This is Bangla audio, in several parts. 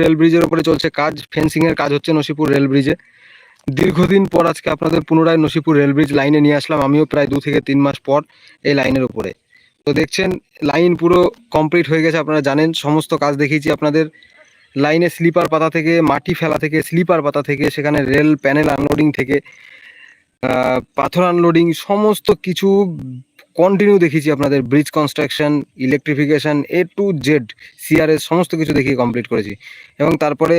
রেল ব্রিজের উপরে চলছে কাজ ফেন্সিং এর কাজ হচ্ছে নসিপুর রেল ব্রিজে। দীর্ঘদিন পর আজকে আপনাদের পুনরায় নসিপুর রেল ব্রিজ লাইনে নিয়ে আসলাম, আমিও প্রায় দু থেকে তিন মাস পর এই লাইনের উপরে। তো দেখছেন, লাইন পুরো কমপ্লিট হয়ে গেছে, আপনারা জানেন, সমস্ত কাজ দেখিয়েছি আপনাদের। লাইনে স্লিপার পাতা থেকে, মাটি ফেলা থেকে, স্লিপার পাতা থেকে, সেখানে রেল প্যানেল আনলোডিং থেকে পাথর আনলোডিং সমস্ত কিছু কন্টিনিউ দেখিয়েছি আপনাদের bridge construction electrification A to Z CRS সমস্ত কিছু দেখিয়ে কমপ্লিট করেছি। এবং তারপরে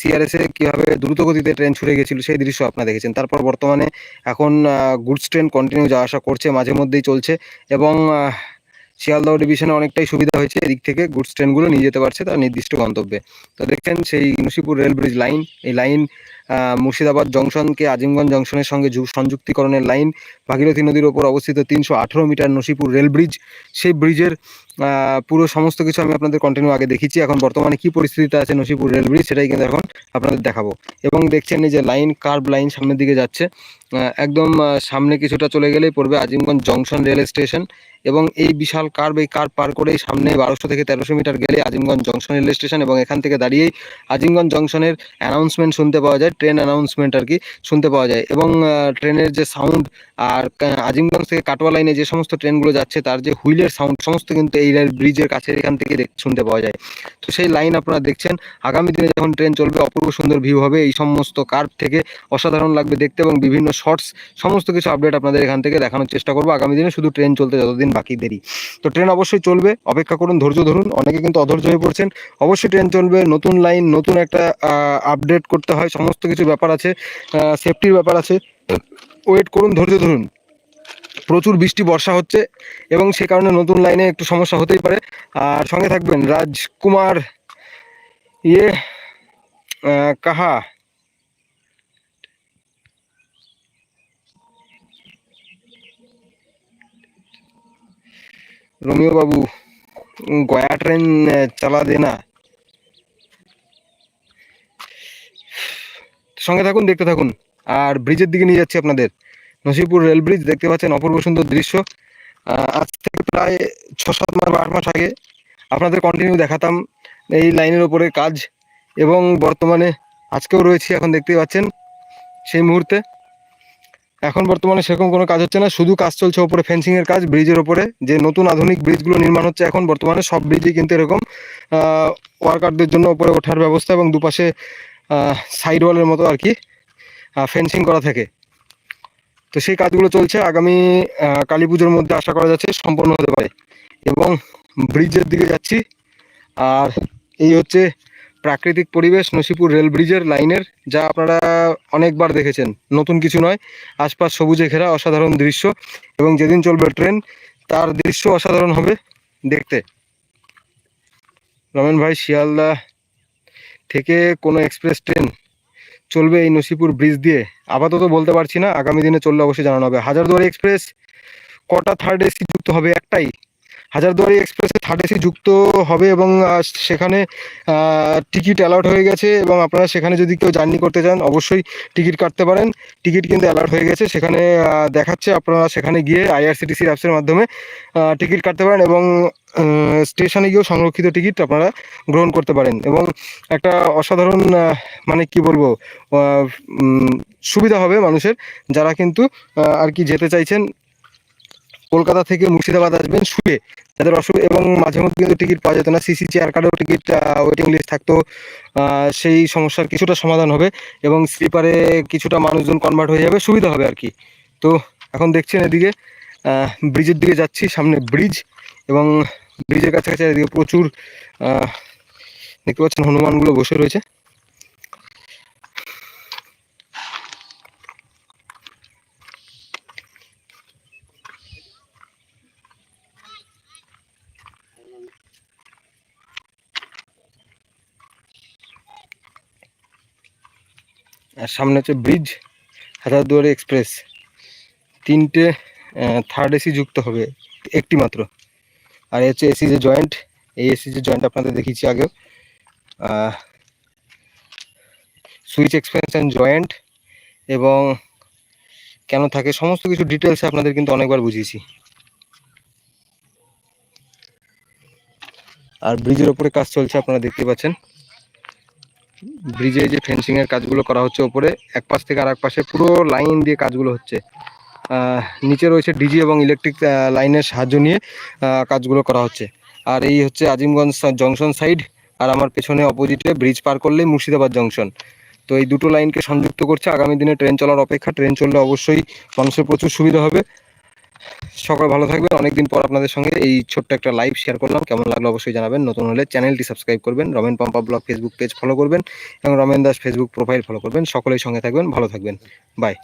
সিআরএস কীভাবে দ্রুতগতিতে ট্রেন ছুটে গেছিল সেই দৃশ্য আপনারা দেখেছেন। তারপর বর্তমানে এখন গুডস ট্রেন কন্টিনিউ যাওয়া আসা করছে মাঝে মধ্যেই চলছে এবং শিয়ালদহ ডিভিশনে অনেকটাই সুবিধা হয়েছে। এদিক থেকে গুডস ট্রেনগুলো নিয়ে যেতে পারছে তার নির্দিষ্ট গন্তব্যে। তো দেখেন সেই মুশিপুর রেল ব্রিজ লাইন এই লাইন মুর্শিদাবাদ জংশনকে আজিমগঞ্জ জংশনের সঙ্গে সংযুক্তিকরণের লাইন ভাগীরথী নদীর ওপর অবস্থিত তিনশো আঠেরো মিটার নসিপুর রেল ব্রিজ সেই ব্রিজের পুরো সমস্ত কিছু আমি আপনাদের কন্টিনিউ আগে দেখিয়েছি। এখন বর্তমানে কি পরিস্থিতিতে আছে নসিপুর রেল ব্রিজ সেটাই কিন্তু এখন আপনাদের দেখাবো। এবং দেখছেন যে লাইন কার্ভ লাইন সামনের দিকে যাচ্ছে। একদম সামনে কিছুটা চলে গেলেই পড়বে আজিমগঞ্জ জংশন রেল স্টেশন এবং এই বিশাল কার্ভ এই কার্ভ পার করেই সামনে বারোশো থেকে তেরোশো মিটার গেলে আজিমগঞ্জ জংশন রেল স্টেশন এবং এখান থেকে দাঁড়িয়েই আজিমগঞ্জ জংশনের অ্যানাউন্সমেন্ট শুনতে পাওয়া যায় ট্রেন অ্যানাউন্সমেন্ট আর কি শুনতে পাওয়া যায়। এবং ট্রেনের যে সাউন্ড আর আজিমগঞ্জ থেকে কাটোয়া লাইনে যে সমস্ত ট্রেনগুলো যাচ্ছে, তার যে হুইলের সাউন্ড সমস্ত কিন্তু এই রেল ব্রিজের কাছে এখান থেকে শুনতে পাওয়া যায়। তো সেই লাইন আপনারা দেখছেন, আগামী দিনে যখন ট্রেন চলবে, অপূর্ব সুন্দর ভিউ হবে। এই সমস্ত কার্ভ থেকে অসাধারণ লাগবে দেখতে এবং বিভিন্ন শর্টস সমস্ত কিছু আপডেট আপনাদের এখান থেকে দেখানোর চেষ্টা করব। আগামী দিনে শুধু ট্রেন চলতে যতদিন বাকি দেরি। তো ট্রেন অবশ্যই চলবে। অপেক্ষা করুন, ধৈর্য ধরুন। অনেকে কিন্তু অধৈর্য হয়ে পড়ছেন। অবশ্যই ট্রেন চলবে। নতুন লাইন নতুন একটা আপডেট করতে হয়। সমস্ত কিছু ব্যাপার আছে। সেফটির ব্যাপার আছে। ওয়েট করুন, ধৈর্য ধরুন। প্রচুর বৃষ্টি, বর্ষা হচ্ছে এবং সে কারণে নতুন লাইনে একটু সমস্যা হতেই পারে। আর সঙ্গে থাকবেন রাজকুমার ইয়ে কাহা। রোমিও বাবু, গয়া ট্রেন চালা দেনা সঙ্গে থাকুন, দেখতে থাকুন। আর ব্রিজের দিকে নিয়ে যাচ্ছি আপনাদের। নসিপুর রেল ব্রিজ দেখতে পাচ্ছেন অপূর্ব সুন্দর দৃশ্য। আজ থেকে প্রায় ছ সাত মাস বা আট মাস আগে আপনাদের কন্টিনিউ দেখাতাম এই লাইনের ওপরে কাজ এবং বর্তমানে আজকেও রয়েছি, এখন দেখতে পাচ্ছেন সেই মুহূর্তে। এখন বর্তমানে সেরকম কোনো কাজ হচ্ছে না, শুধু কাজ চলছে ওপরে ফেন্সিং এর কাজ ব্রিজের ওপরে যে নতুন আধুনিক ব্রিজগুলো নির্মাণ হচ্ছে এখন বর্তমানে সব ব্রিজেই কিন্তু এরকম ওয়ার্কারদের জন্য ওপরে ওঠার ব্যবস্থা এবং দুপাশে সাইড ওয়ালের মতো আর কি ফেন্সিং করা থাকে। তো সেই কাজগুলো চলছে। আগামী কালী পুজোর মধ্যে আশা করা যাচ্ছে সম্পন্ন হতে পারে। এবং ব্রিজের দিকে যাচ্ছি। আর এই হচ্ছে প্রাকৃতিক পরিবেশ নসিপুর রেল ব্রিজের লাইনের, যা আপনারা অনেকবার দেখেছেন। নতুন কিছু নয়, আশপাশ সবুজে ঘেরা অসাধারণ দৃশ্য। এবং যেদিন চলবে ট্রেন, তার দৃশ্য অসাধারণ হবে দেখতে। রমেন ভাই, শিয়ালদা থেকে কোনো এক্সপ্রেস ট্রেন চলবে এই নসিপুর ব্রিজ দিয়ে। আপাতত বলতে পারছি না, আগামী দিনে চললে অবশ্যই জানানো হবে। হাজারদুয়ারি এক্সপ্রেস কটা থার্ড এসি যুক্ত হবে একটাই? হাজারদুয়ারি এক্সপ্রেসে থার্ড এসি যুক্ত হবে এবং সেখানে টিকিট অ্যালাউট হয়ে গেছে এবং আপনারা সেখানে যদি কেউ জার্নি করতে চান, অবশ্যই টিকিট কাটতে পারেন। টিকিট কিন্তু অ্যালাউট হয়ে গেছে। সেখানে দেখাচ্ছে আপনারা সেখানে গিয়ে আইআরসিটিসি অ্যাপসের মাধ্যমে টিকিট কাটতে পারেন এবং স্টেশনে গিয়েও সংরক্ষিত টিকিট আপনারা গ্রহণ করতে পারেন। এবং একটা অসাধারণ মানে কি বলব সুবিধা হবে মানুষের, যারা কিন্তু আর কি যেতে চাইছেন। কলকাতা থেকে মুর্শিদাবাদ আসবেন, শুয়ে তাদের অসুবিধা এবং মাঝে মধ্যে কিন্তু টিকিট পাওয়া যেত না। সিসি চেয়ার কার্ডেও টিকিট ওয়েটিং লিস্ট থাকতো। সেই সমস্যার কিছুটা সমাধান হবে এবং স্লিপারে কিছুটা মানুষজন কনভার্ট হয়ে যাবে, সুবিধা হবে আর কি তো এখন দেখছেন এদিকে ব্রিজের দিকে যাচ্ছি, সামনে ব্রিজ এবং ব্রিজের কাছাকাছি এদিকে প্রচুর দেখতে পাচ্ছেন হনুমানগুলো বসে রয়েছে। আর সামনে হচ্ছে ব্রিজ, হাজারদুয়ারি এক্সপ্রেস। তিনটে থার্ড এসি যুক্ত হবে, একটি মাত্র। আর হচ্ছে এসি যে জয়েন্ট এই এসি যে জয়েন্ট আপনাদের দেখিয়েছি আগেও। সুইচ এক্সপেনশন জয়েন্ট এবং কেন থাকে, সমস্ত কিছু ডিটেলসে আপনাদের কিন্তু অনেকবার বুঝিয়েছি। আর ব্রিজের ওপরে কাজ চলছে, আপনারা দেখতে পাচ্ছেন। ব্রিজে যে ফেন্সিং এর কাজগুলো করা হচ্ছে ওপরে, এক পাশ থেকে আর এক পাশে পুরো লাইন দিয়ে কাজগুলো হচ্ছে। নিচে রয়েছে ডিজি এবং ইলেকট্রিক লাইনের সাহায্য নিয়ে কাজগুলো করা হচ্ছে। আর এই হচ্ছে আজিমগঞ্জ জংশন সাইড আর আমার পেছনে অপোজিটে ব্রিজ পার করলেই মুর্শিদাবাদ জংশন তো এই দুটো লাইনকে সংযুক্ত করছে। আগামী দিনে ট্রেন চলার অপেক্ষা ট্রেন চললে অবশ্যই মানুষের প্রচুর সুবিধা হবে। সকাল ভালো থাকবেন। অনেকদিন পর আপনাদের সঙ্গে এই ছোট্ট একটা লাইভ শেয়ার করলাম। কেমন লাগল অবশ্যই জানাবেন। নতুন হলে চ্যানেলটি সাবস্ক্রাইব করবেন। Ramen Pampa blog Facebook page follow করবেন এবং Ramen Das Facebook profile follow করবেন। সকলেই সঙ্গে থাকবেন। ভালো থাকবেন। বাই